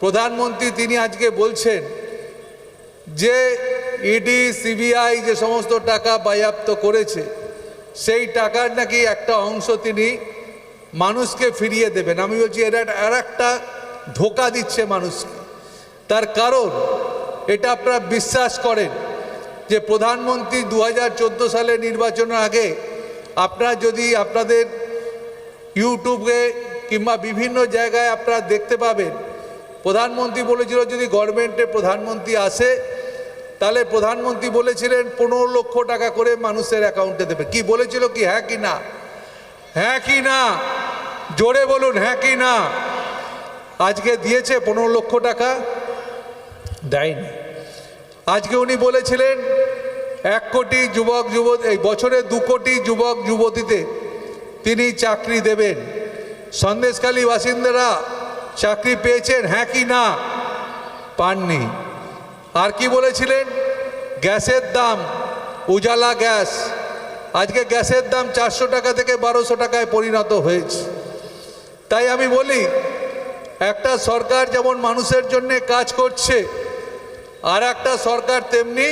প্রধানমন্ত্রী তিনি আজকে বলছেন যে ইডি সিবিআই যে সমস্ত টাকা বায়াপ্ত করেছে, সেই টাকার নাকি একটা অংশ তিনি মানুষকে ফিরিয়ে দেবেন। আমি বলছি, এরা আর একটা ধোকা দিচ্ছে মানুষকে। তার কারণ এটা আপনারা বিশ্বাস করেন যে প্রধানমন্ত্রী দু হাজার সালে নির্বাচনের আগে আপনারা যদি আপনাদের ইউটিউবে কিংবা বিভিন্ন জায়গায় আপনারা দেখতে পাবেন প্রধানমন্ত্রী বলেছিল, যদি গভর্নমেন্টে প্রধানমন্ত্রী আসে, তাহলে প্রধানমন্ত্রী বলেছিলেন পনেরো লক্ষ টাকা করে মানুষের অ্যাকাউন্টে দেবে। কি বলেছিল কি? হ্যাঁ কি না? হ্যাঁ কি না? জোরে বলুন হ্যাঁ কি না? আজকে দিয়েছে পনেরো লক্ষ টাকা, দেয়নি। আজকে উনি বলেছিলেন, এক কোটি যুবক যুবক এই বছরে দু কোটি যুবক, যুবতীতে তিনি চাকরি দেবেন। সন্দেশখালী বাসিন্দারা চাকরি পেয়েছেন হ্যাঁ কি না? পাননি। আর কি বলেছিলেন? গ্যাসের দাম, উজালা গ্যাস। আজকে গ্যাসের দাম চারশো টাকা থেকে বারোশো টাকায় পরিণত হয়েছে। তাই আমি বলি, একটা সরকার যেমন মানুষের জন্য কাজ করছে, আর একটা সরকার তেমনি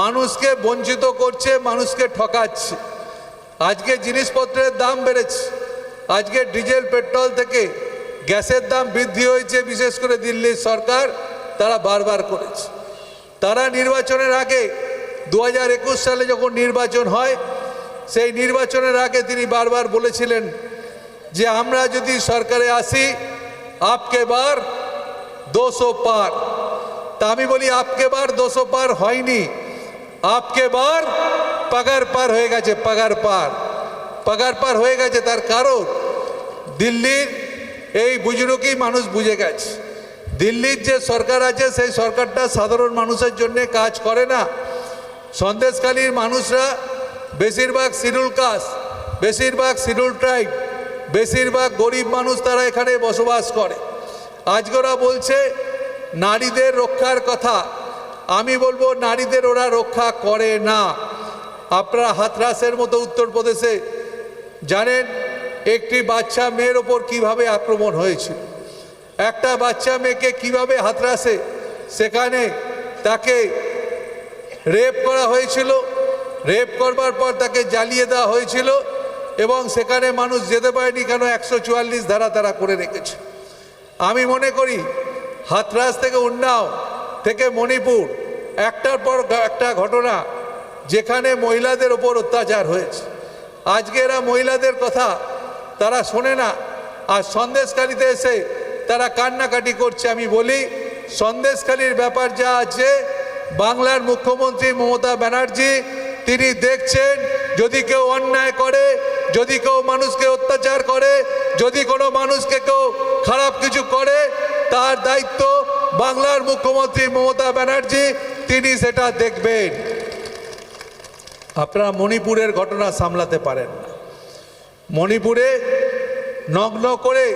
মানুষকে বঞ্চিত করছে, মানুষকে ঠকাচ্ছে। আজকে জিনিসপত্রের দাম বেড়েছে। আজকে ডিজেল, পেট্রোল থেকে গ্যাসের দাম বৃদ্ধি হয়েছে, বিশেষ করে দিল্লির সরকার, তারা বারবার করেছে। তারা নির্বাচনের আগে দু হাজার একুশ সালে যখন নির্বাচন হয়, সেই নির্বাচনের আগে তিনি বারবার বলেছিলেন যে, আমরা যদি সরকারে আসি, আপকে বার দোশো পার। তা আমি বলি, আপকে বার দোশো পার হয়নি। আপকে বার পাগার পার হয়ে গেছে, পাগার পার। পাগার পার হয়ে গেছে তার কারণ, দিল্লির এই বুজরুকি মানুষ বুঝে গেছে। দিল্লির যে সরকার আছে, সেই সরকারটা সাধারণ মানুষের জন্য কাজ করে না। সন্দেশকালীর মানুষরা বেশিরভাগ শিডিউল কাস্ট, বেশিরভাগ শিডিউল ট্রাইব, বেশিরভাগ গরিব মানুষ তারা এখানে বসবাস করে। আজকে ওরা বলছে, নারীদের রক্ষার কথা। আমি বলব, নারীদের ওরা রক্ষা করে না। আপনারা হাতরাসের মতো উত্তরপ্রদেশে জানেন একটি বাচ্চা মেয়ের ওপর কীভাবে আক্রমণ হয়েছিল? একটা বাচ্চা মেয়েকে কীভাবে হাতরাসে? সেখানে তাকে রেপ করা হয়েছিল। রেপ করবার পর তাকে জ্বালিয়ে দেওয়া হয়েছিল এবং সেখানে মানুষ যেতে পারেনি কেন একশো চুয়াল্লিশ ধারা তারা করে রেখেছে। আমি মনে করি হাতরাস থেকে উন্নাও থেকে মণিপুর, একটার পর একটা ঘটনা যেখানে মহিলাদের ওপর অত্যাচার হয়েছে। আজকে এরা মহিলাদের কথা তারা শোনে না। আর সন্দেশকারীতে এসে তারা কান্নাকাটি করছে, আমি বলি, সন্দেশখালীর ব্যাপার যা আছে, বাংলার মুখ্যমন্ত্রী মমতা ব্যানার্জি, তিনি দেখছেন, যদি কেউ অন্যায় করে, যদি কেউ মানুষকে অত্যাচার করে, যদি কোনো মানুষকে কেউ খারাপ কিছু করে, তার দায়িত্ব বাংলার মুখ্যমন্ত্রী মমতা ব্যানার্জি, তিনি সেটা দেখবেন। আপনারা মণিপুরের ঘটনা সামলাতে পারেন। মণিপুরে নগ্ন করে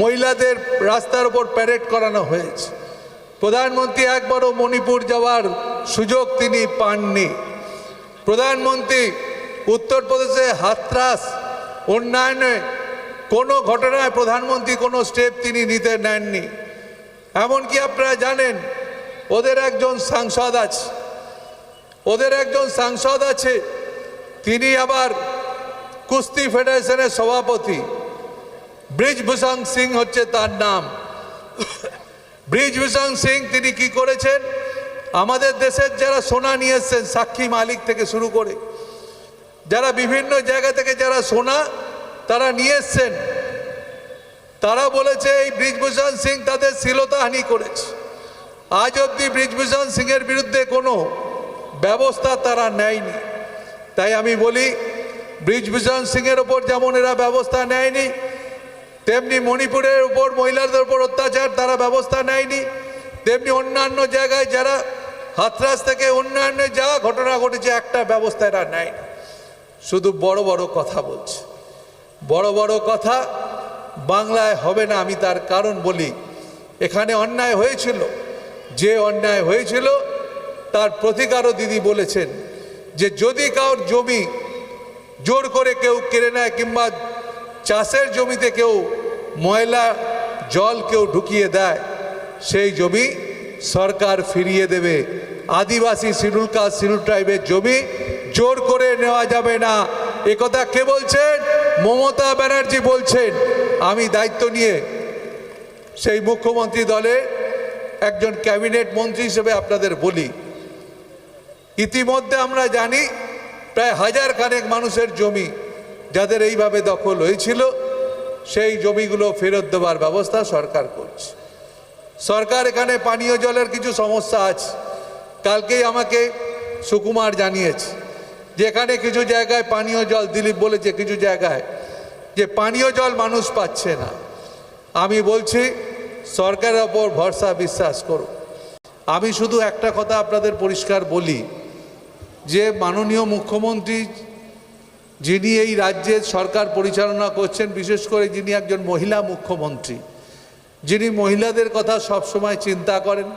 মহিলাদের রাস্তার উপর প্যারেড করানো হয়েছে। প্রধানমন্ত্রী একবারও মণিপুর যাওয়ার সুযোগ তিনি পাননি। প্রধানমন্ত্রী উত্তরপ্রদেশে হাতরাস উন্নয়নে কোনো ঘটনায় প্রধানমন্ত্রী কোনো স্টেপ তিনি নিতে নেননি। এমনকি আপনারা জানেন, ওদের একজন সাংসদ আছে। ওদের একজন সাংসদ আছে, তিনি আবার কুস্তি ফেডারেশনের সভাপতি। ব্রিজভূষণ সিং হচ্ছে তার নাম। ব্রিজভূষণ সিং, তিনি কি করেছেন? আমাদের দেশের যারা সোনা নিয়ে এসছেন, সাক্ষী মালিক থেকে শুরু করে, যারা বিভিন্ন জায়গা থেকে যারা সোনা তারা নিয়ে এসছেন, তারা বলেছে এই ব্রিজভূষণ সিং তাদের শ্লীলতাহানি করেছে। আজ অবধি ব্রিজভূষণ সিংয়ের বিরুদ্ধে কোনো ব্যবস্থা তারা নেয়নি। তাই আমি বলি ব্রিজভূষণ সিংয়ের ওপর যেমন এরা ব্যবস্থা নেয়নি, তেমনি মণিপুরের উপর মহিলাদের উপর অত্যাচার তারা ব্যবস্থা নেয়নি, তেমনি অন্যান্য জায়গায় যারা হাতরাস থেকে অন্যান্য যা ঘটনা ঘটেছে, একটা ব্যবস্থা এরা নেয় শুধু বড় বড় কথা বলছে। বড় বড় কথা বাংলায় হবে না, আমি তার কারণ বলি। এখানে অন্যায় হয়েছিল, যে অন্যায় হয়েছিল, তার প্রতিকারও দিদি বলেছেন যে যদি কারোর জমি জোর করে কেউ কেড়ে নেয় কিংবা চাষের জমিতে কেউ ময়লা, জল কেউ ঢুকিয়ে দেয়, সেই জমি সরকার ফিরিয়ে দেবে। আদিবাসী শিডুল কাস্ট শিডুল ট্রাইবের জমি জোর করে নেওয়া যাবে না। একথা কে বলছেন? মমতা ব্যানার্জি বলছেন। আমি দায়িত্ব নিয়ে সেই মুখ্যমন্ত্রী দলের একজন ক্যাবিনেট মন্ত্রী হিসেবে আপনাদের বলি। ইতিমধ্যে আমরা জানি প্রায় হাজার খানেক মানুষের জমি যাদের এইভাবে দখল হয়েছিল, সেই জমিগুলো ফেরত দেওয়ার ব্যবস্থা সরকার করছে। সরকার এখানে পানীয় জলের কিছু সমস্যা আছে। কালকেই আমাকে সুকুমার জানিয়েছে যে এখানে কিছু জায়গায় পানীয় জল, দিলীপ বলেছে কিছু জায়গায় যে পানীয় জল মানুষ পাচ্ছে না। আমি বলছি, সরকারের ওপর ভরসা, বিশ্বাস করুন। আমি শুধু একটা কথা আপনাদের পরিষ্কার বলি যে মাননীয় মুখ্যমন্ত্রী যিনি এই রাজ্যের সরকার পরিচালনা করছেন, বিশেষ করে যিনি একজন মহিলা মুখ্যমন্ত্রী, যিনি মহিলাদের কথা সবসময় চিন্তা করেন,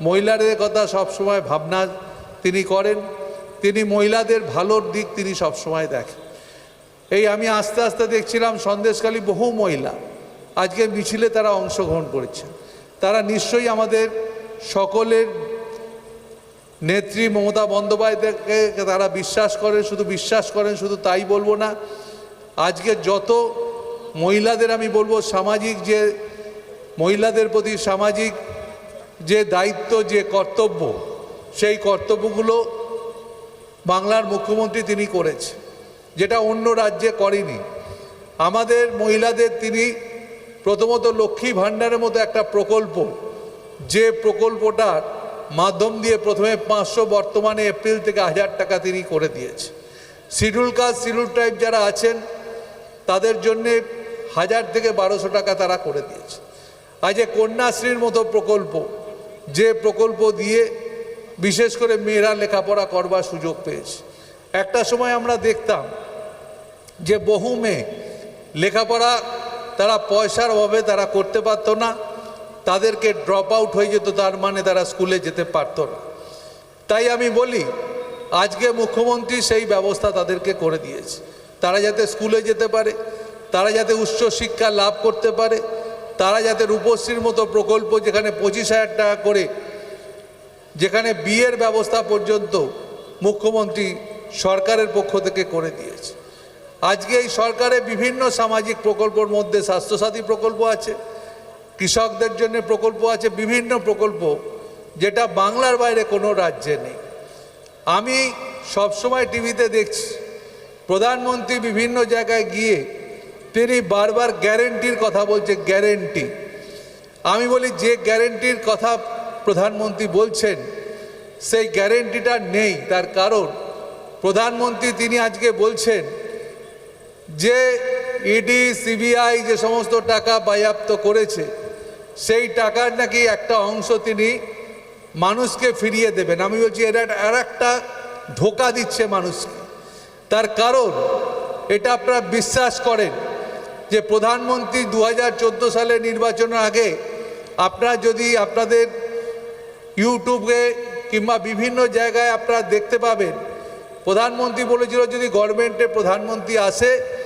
মহিলাদের কথা সবসময় ভাবনা তিনি করেন, তিনি মহিলাদের ভালোর দিক তিনি সবসময় দেখেন। এই আমি আস্তে আস্তে দেখছিলাম সন্দেশকালী বহু মহিলা আজকে মিছিলে তারা অংশগ্রহণ করেছে তারা নিশ্চয়ই আমাদের সকলের নেত্রী মমতা বন্দ্যোপাধ্যায়কে তারা বিশ্বাস করেন, শুধু বিশ্বাস করেন, শুধু তাই বলব না। আজকে যত মহিলাদের আমি বলব, সামাজিক যে মহিলাদের প্রতি সামাজিক যে দায়িত্ব, যে কর্তব্য, সেই কর্তব্যগুলো বাংলার মুখ্যমন্ত্রী তিনি করেছে যেটা অন্য রাজ্যে করেনি। আমাদের মহিলাদের তিনি প্রথমত লক্ষ্মী ভাণ্ডারের মতো একটা প্রকল্প, যে প্রকল্পটার মাধ্যম দিয়ে প্রথমে পাঁচশো বর্তমানে এপ্রিল থেকে হাজার টাকা তিনি করে দিয়েছে। শিডিউল কাজ, শিডিউল ট্রাইব যারা আছেন, তাদের জন্যে হাজার থেকে বারোশো টাকা তারা করে দিয়েছে। আজ এ কন্যাশ্রীর মতো প্রকল্প, যে প্রকল্প দিয়ে বিশেষ করে মেয়েরা লেখাপড়া করবার সুযোগ পেয়েছে। একটা সময় আমরা দেখতাম যে বহু মেয়ে লেখাপড়া, তারা পয়সার অভাবে তারা করতে পারতো না তাদেরকে ড্রপ আউট হয়ে যেত, তার মানে তারা স্কুলে যেতে পারতো না। তাই আমি বলি, আজকে মুখ্যমন্ত্রী সেই ব্যবস্থা তাদেরকে করে দিয়েছে। তারা যাতে স্কুলে যেতে পারে, তারা যাতে উচ্চ শিক্ষা লাভ করতে পারে, তারা যাতে রূপশ্রীর মতো প্রকল্প যেখানে পঁচিশ হাজার টাকা করে, যেখানে বিয়ের ব্যবস্থা পর্যন্ত মুখ্যমন্ত্রী সরকারের পক্ষ থেকে করে দিয়েছে। আজকে এই সরকারের বিভিন্ন সামাজিক প্রকল্পর মধ্যে স্বাস্থ্যসাথী প্রকল্প আছে কৃষকদের জন্য প্রকল্প আছে, বিভিন্ন প্রকল্প, যেটা বাংলার বাইরে কোনো রাজ্যে নেই। আমি সবসময় টিভিতে দেখছি, প্রধানমন্ত্রী বিভিন্ন জায়গায় গিয়ে তিনি বারবার গ্যারেন্টির কথা বলছে, গ্যারেন্টি। আমি বলি, যে গ্যারেন্টির কথা প্রধানমন্ত্রী বলছেন, সেই গ্যারেন্টিটা নেই। তার কারণ, প্রধানমন্ত্রী তিনি আজকে বলছেন যে, ইডি, সিবিআই যে সমস্ত টাকা বাজেয়াপ্ত করেছে সেই টাকার নাকি একটা অংশ তিনি মানুষকে ফিরিয়ে দেবেন। আমি বলছি, এরা আর একটা ধোকা দিচ্ছে মানুষকে। তার কারণ, এটা আপনারা বিশ্বাস করেন যে প্রধানমন্ত্রী দু হাজার সালে নির্বাচনের আগে আপনারা যদি আপনাদের ইউটিউবে কিংবা বিভিন্ন জায়গায় আপনারা দেখতে পাবেন, প্রধানমন্ত্রী বলেছিল, যদি গভর্নমেন্টে প্রধানমন্ত্রী আসে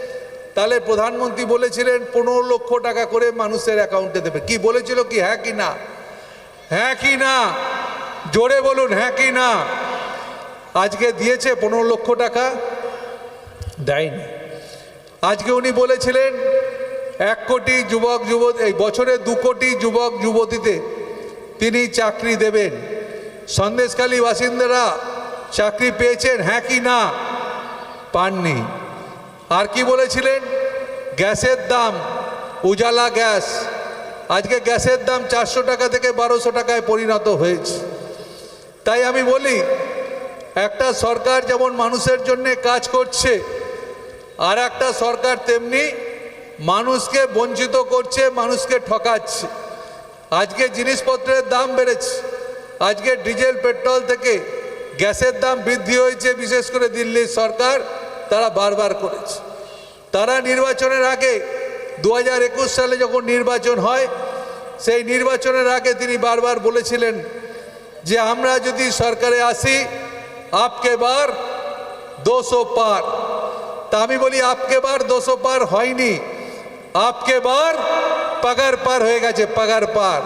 তাহলে প্রধানমন্ত্রী বলেছিলেন পনেরো লক্ষ টাকা করে মানুষের অ্যাকাউন্টে দেবে। কি বলেছিল কি? হ্যাঁ কি না? হ্যাঁ কি না? জোরে বলুন হ্যাঁ কি না? আজকে দিয়েছে পনেরো লক্ষ টাকা, দেয়নি। আজকে উনি বলেছিলেন এক কোটি যুবক, যুবতী, এই বছরে দু কোটি যুবক, যুবতীতে তিনি চাকরি দেবেন। সন্দেশখালী বাসিন্দারা চাকরি পেয়েছেন হ্যাঁ কি না? পাননি। আর কি বলেছিলেন? গ্যাসের দাম, উজালা গ্যাস। আজকে গ্যাসের দাম চারশো টাকা থেকে বারোশো টাকায় পরিণত হয়েছে। তাই আমি বলি, একটা সরকার যেমন মানুষের জন্য কাজ করছে, আর একটা সরকার তেমনি মানুষকে বঞ্চিত করছে, মানুষকে ঠকাচ্ছে। আজকে জিনিসপত্রের দাম বেড়েছে। আজকে ডিজেল, পেট্রোল থেকে গ্যাসের দাম বৃদ্ধি হয়েছে, বিশেষ করে দিল্লির সরকার। তারা বারবার করেছে। তারা নির্বাচনের আগে দু হাজার একুশ সালে যখন নির্বাচন হয়, সেই নির্বাচনের আগে তিনি বারবার বলেছিলেন যে, আমরা যদি সরকারে আসি, আপকে বার দোশো পার। তা আমি বলি, আপকে বার দোশো পার হয়নি। আপকে বার পাগার পার হয়ে গেছে, পাগার পার।